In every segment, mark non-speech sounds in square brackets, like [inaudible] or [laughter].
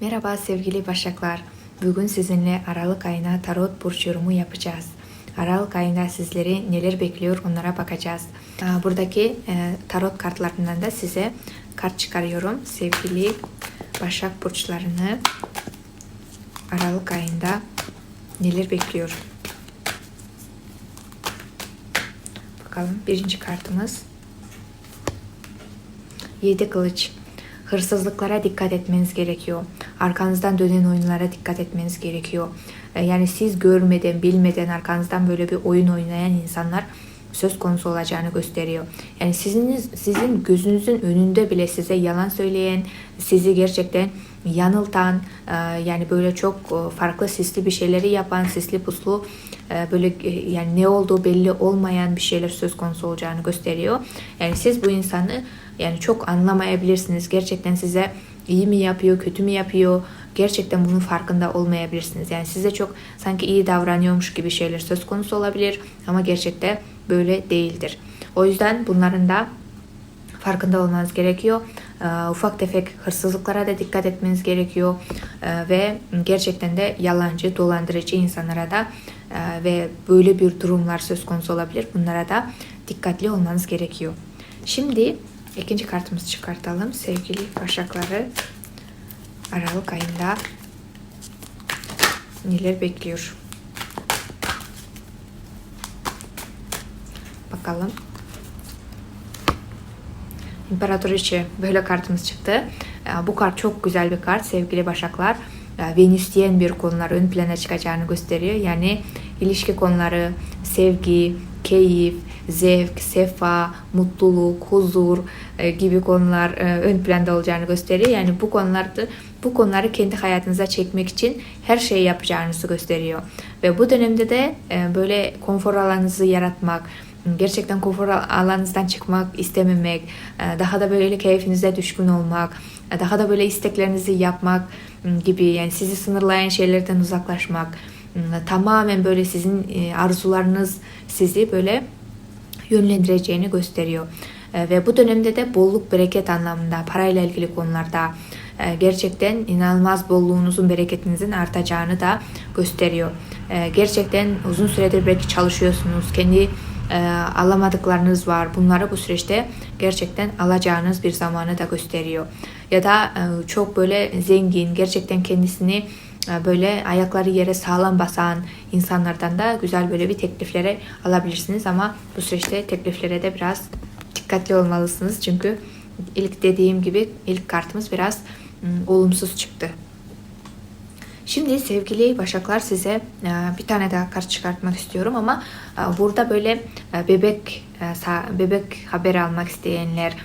Merhaba sevgili Başaklar. Bugün sizinle Aralık ayına tarot burç yorumu yapacağız. Aralık ayında sizleri neler bekliyor onlara bakacağız. Buradaki e, tarot kartlarından da size kart çıkarıyorum. Sevgili Başak burçlarını Aralık ayında neler bekliyor? Bakalım birinci kartımız 7 kılıç. Hırsızlıklara dikkat etmeniz gerekiyor. Arkanızdan dönen oyunlara dikkat etmeniz gerekiyor. E, Yani siz görmeden, bilmeden arkanızdan böyle bir oyun oynayan insanlar söz konusu olacağını gösteriyor. Yani sizin sizin gözünüzün önünde bile size yalan söyleyen, sizi gerçekten yanıltan, e, yani böyle çok e, farklı sisli bir şeyleri yapan, sisli puslu böyle yani ne olduğu belli olmayan bir şeyler söz konusu olacağını gösteriyor. Yani siz bu insanı yani çok anlamayabilirsiniz. Gerçekten size iyi mi yapıyor, kötü mü yapıyor? Gerçekten bunun farkında olmayabilirsiniz. Yani size çok sanki iyi davranıyormuş gibi şeyler söz konusu olabilir ama gerçekte böyle değildir. O yüzden bunların da farkında olmanız gerekiyor. Ee, ufak tefek hırsızlıklara da dikkat etmeniz gerekiyor Ee, ve gerçekten de yalancı, dolandırıcı insanlara da e, ve böyle bir durumlar söz konusu olabilir. Bunlara da dikkatli olmanız gerekiyor. Şimdi ikinci kartımızı çıkartalım. Sevgili Başakları Aralık ayında neler bekliyor? Bakalım. İmparatoriçe böyle kartımız çıktı. Ee, Bu kart çok güzel bir kart sevgili Başaklar. Ee, Venüs diyen bir konular ön plana çıkacağını gösteriyor. Yani ilişki konuları, sevgi, keyif, zevk, sefa, mutluluk, huzur e, gibi konular e, ön planda olacağını gösteriyor. Yani bu konularda bu konuları kendi hayatınıza çekmek için her şeyi yapacağınızı gösteriyor. Ve bu dönemde de e, böyle konfor alanınızı yaratmak, gerçekten konfor alanınızdan çıkmak istememek, daha da böyle keyfinize düşkün olmak, daha da böyle isteklerinizi yapmak gibi yani sizi sınırlayan şeylerden uzaklaşmak, tamamen böyle sizin e, arzularınız sizi böyle yönlendireceğini gösteriyor. E, Ve bu dönemde de bolluk bereket anlamında parayla ilgili konularda e, gerçekten inanılmaz bolluğunuzun bereketinizin artacağını da gösteriyor. E, Gerçekten uzun süredir belki çalışıyorsunuz. Kendi e, alamadıklarınız var. Bunları bu süreçte gerçekten alacağınız bir zamanı da gösteriyor. Ya da çok böyle zengin, gerçekten kendisini böyle ayakları yere sağlam basan insanlardan da güzel böyle bir tekliflere alabilirsiniz ama bu süreçte tekliflere de biraz dikkatli olmalısınız çünkü ilk dediğim gibi ilk kartımız biraz ım, olumsuz çıktı. Şimdi sevgili Başaklar size e, bir tane daha kart çıkartmak istiyorum ama e, burada böyle bebek bebek haberi almak isteyenler,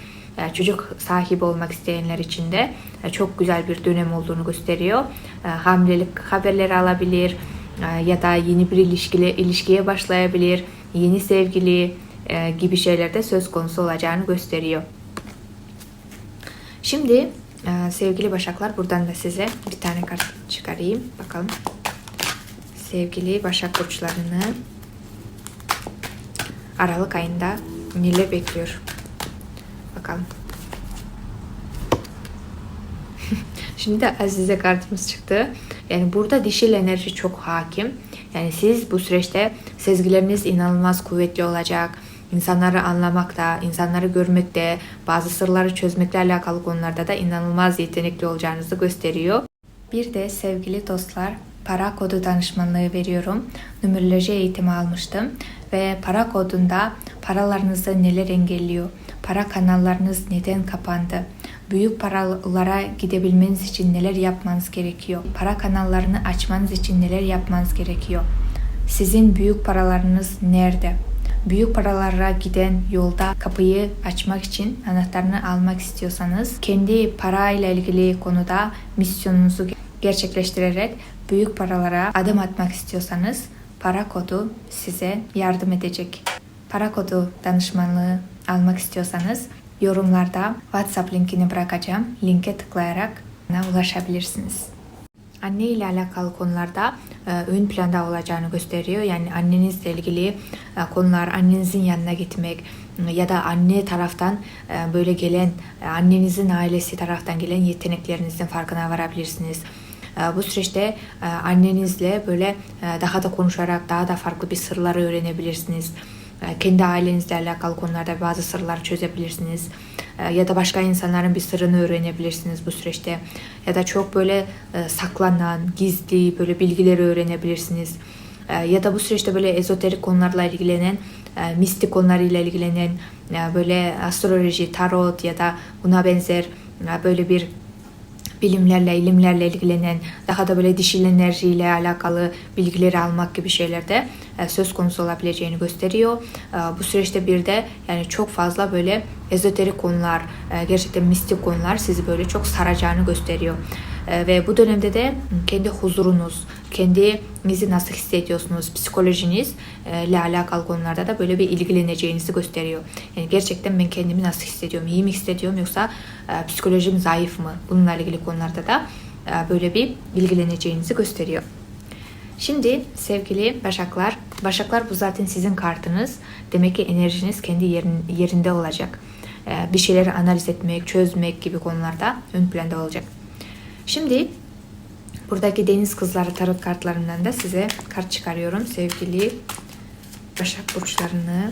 çocuk sahibi olmak isteyenler için de e, çok güzel bir dönem olduğunu gösteriyor. E, Hamilelik haberleri alabilir e, ya da yeni bir ilişkili ilişkiye başlayabilir, yeni sevgili e, gibi şeylerde söz konusu olacağını gösteriyor. Şimdi ee, sevgili Başaklar buradan da size bir tane kart çıkarayım. Bakalım. Sevgili Başak burçlarını Aralık ayında neler bekliyor? Bakalım. [laughs] Şimdi de Azize kartımız çıktı. Yani burada dişil enerji çok hakim. Yani siz bu süreçte sezgileriniz inanılmaz kuvvetli olacak insanları anlamakta, insanları görmekte, bazı sırları çözmekle alakalı konularda da inanılmaz yetenekli olacağınızı gösteriyor. Bir de sevgili dostlar para kodu danışmanlığı veriyorum. Numeroloji eğitimi almıştım ve para kodunda paralarınızı neler engelliyor, para kanallarınız neden kapandı, büyük paralara gidebilmeniz için neler yapmanız gerekiyor, para kanallarını açmanız için neler yapmanız gerekiyor, sizin büyük paralarınız nerede, büyük paralara giden yolda kapıyı açmak için anahtarını almak istiyorsanız kendi parayla ilgili konuda misyonunuzu gerçekleştirerek büyük paralara adım atmak istiyorsanız para kodu size yardım edecek. Para kodu danışmanlığı almak istiyorsanız yorumlarda WhatsApp linkini bırakacağım. Linke tıklayarak bana ulaşabilirsiniz. anne ile alakalı konularda e, ön planda olacağını gösteriyor. Yani annenizle ilgili e, konular, annenizin yanına gitmek ya da anne taraftan e, böyle gelen, annenizin ailesi taraftan gelen yeteneklerinizin farkına varabilirsiniz. Bu süreçte annenizle böyle daha da konuşarak daha da farklı bir sırları öğrenebilirsiniz. E, Kendi ailenizle alakalı konularda bazı sırları çözebilirsiniz. E, Ya da başka insanların bir sırrını öğrenebilirsiniz bu süreçte. Ya da çok böyle e, saklanan, gizli böyle bilgileri öğrenebilirsiniz. E, Ya da bu süreçte böyle ezoterik konularla ilgilenen, e, mistik konularıyla ilgilenen, e, böyle astroloji, tarot ya da buna benzer böyle bir bilimlerle, ilimlerle ilgilenen, daha da böyle dişil enerjiyle alakalı bilgileri almak gibi şeylerde e, söz konusu olabileceğini gösteriyor. E, Bu süreçte bir de yani çok fazla böyle ezoterik konular, e, gerçekten mistik konular sizi böyle çok saracağını gösteriyor. Ve bu dönemde de kendi huzurunuz, kendinizi nasıl hissediyorsunuz, psikolojiniz e, ile alakalı konularda da böyle bir ilgileneceğinizi gösteriyor. Yani gerçekten ben kendimi nasıl hissediyorum, iyi mi hissediyorum yoksa e, psikolojim zayıf mı? Bununla ilgili konularda da e, böyle bir ilgileneceğinizi gösteriyor. Şimdi sevgili Başaklar, Başaklar bu zaten sizin kartınız. Demek ki enerjiniz kendi yerin, yerinde olacak. Bir şeyleri analiz etmek, çözmek gibi konularda ön planda olacak. Şimdi buradaki deniz kızları tarot kartlarından da size kart çıkarıyorum. Sevgili Başak burçlarını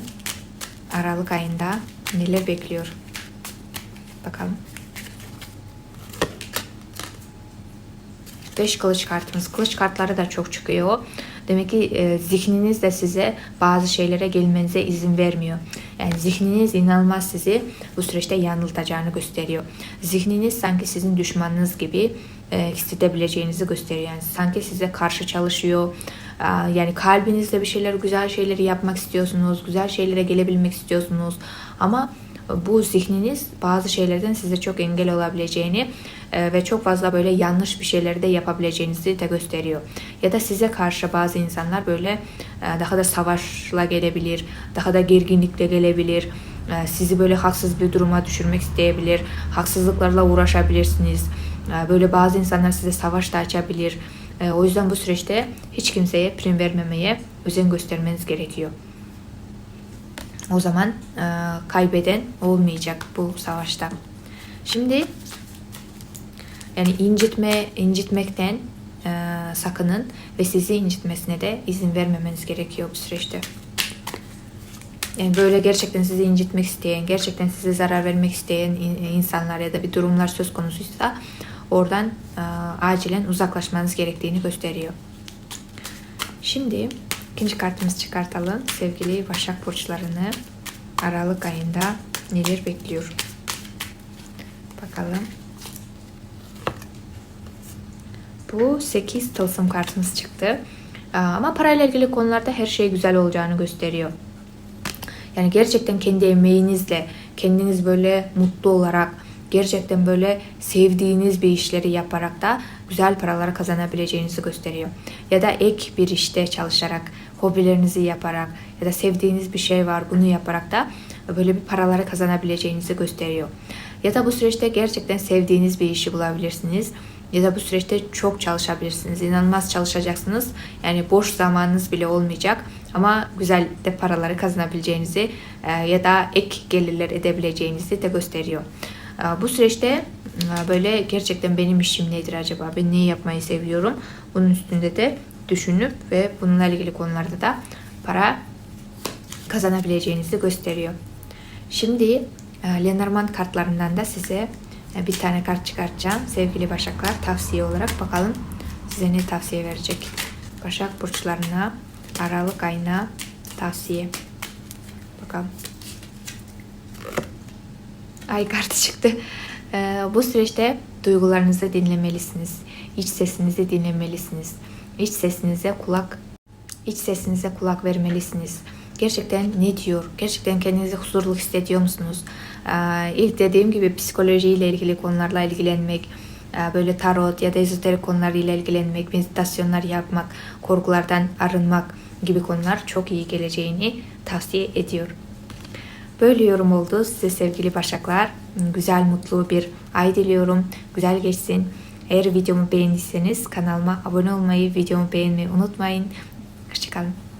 Aralık ayında neler bekliyor? Bakalım. Beş kılıç kartımız. Kılıç kartları da çok çıkıyor. Demek ki e, zihniniz de size bazı şeylere gelmenize izin vermiyor. Yani zihniniz inanılmaz sizi bu süreçte yanıltacağını gösteriyor. Zihniniz sanki sizin düşmanınız gibi e, hissedebileceğinizi gösteriyor. Yani sanki size karşı çalışıyor. Aa, Yani kalbinizle bir şeyler, güzel şeyleri yapmak istiyorsunuz. Güzel şeylere gelebilmek istiyorsunuz. Ama bu zihniniz bazı şeylerden size çok engel olabileceğini e, ve çok fazla böyle yanlış bir şeyleri de yapabileceğinizi de gösteriyor. Ya da size karşı bazı insanlar böyle e, daha da savaşla gelebilir, daha da gerginlikle gelebilir. E, Sizi böyle haksız bir duruma düşürmek isteyebilir. Haksızlıklarla uğraşabilirsiniz. E, Böyle bazı insanlar size savaş da açabilir. E, O yüzden bu süreçte hiç kimseye prim vermemeye özen göstermeniz gerekiyor. O zaman e, kaybeden olmayacak bu savaşta. Şimdi yani incitme incitmekten e, sakının ve sizi incitmesine de izin vermemeniz gerekiyor bu süreçte. Yani böyle gerçekten sizi incitmek isteyen, gerçekten size zarar vermek isteyen in- insanlar ya da bir durumlar söz konusuysa oradan e, acilen uzaklaşmanız gerektiğini gösteriyor. Şimdi ikinci kartımızı çıkartalım. Sevgili Başak Burçlarını Aralık ayında neler bekliyor? Bakalım. Bu 8 tılsım kartımız çıktı. Aa, Ama parayla ilgili konularda her şey güzel olacağını gösteriyor. Yani gerçekten kendi emeğinizle, kendiniz böyle mutlu olarak, gerçekten böyle sevdiğiniz bir işleri yaparak da güzel paralar kazanabileceğinizi gösteriyor. Ya da ek bir işte çalışarak, hobilerinizi yaparak ya da sevdiğiniz bir şey var bunu yaparak da böyle bir paraları kazanabileceğinizi gösteriyor. Ya da bu süreçte gerçekten sevdiğiniz bir işi bulabilirsiniz ya da bu süreçte çok çalışabilirsiniz. İnanılmaz çalışacaksınız. Yani boş zamanınız bile olmayacak. Ama güzel de paraları kazanabileceğinizi e, ya da ek gelirler edebileceğinizi de gösteriyor. E, Bu süreçte e, böyle gerçekten benim işim nedir acaba? Ben neyi yapmayı seviyorum? Bunun üstünde de düşünüp ve bununla ilgili konularda da para kazanabileceğinizi gösteriyor. Şimdi e, Lenormand kartlarından da size e, bir tane kart çıkartacağım. Sevgili Başaklar tavsiye olarak bakalım size ne tavsiye verecek. Başak burçlarına Aralık ayına tavsiye. Bakalım. Ay kartı çıktı. E, bu süreçte duygularınızı dinlemelisiniz. İç sesinizi dinlemelisiniz. İç sesinize kulak iç sesinize kulak vermelisiniz. Gerçekten ne diyor? Gerçekten kendinizi huzurlu hissediyor musunuz? Ee, dediğim gibi psikolojiyle ilgili konularla ilgilenmek, e, böyle tarot ya da ezoterik konularıyla ilgilenmek, meditasyonlar yapmak, korkulardan arınmak gibi konular çok iyi geleceğini tavsiye ediyor. Böyle yorum oldu size sevgili Başaklar. Güzel, mutlu bir ay diliyorum. Güzel geçsin. Eğer videomu beğendiyseniz kanalıma abone olmayı, videomu beğenmeyi unutmayın. Hoşçakalın.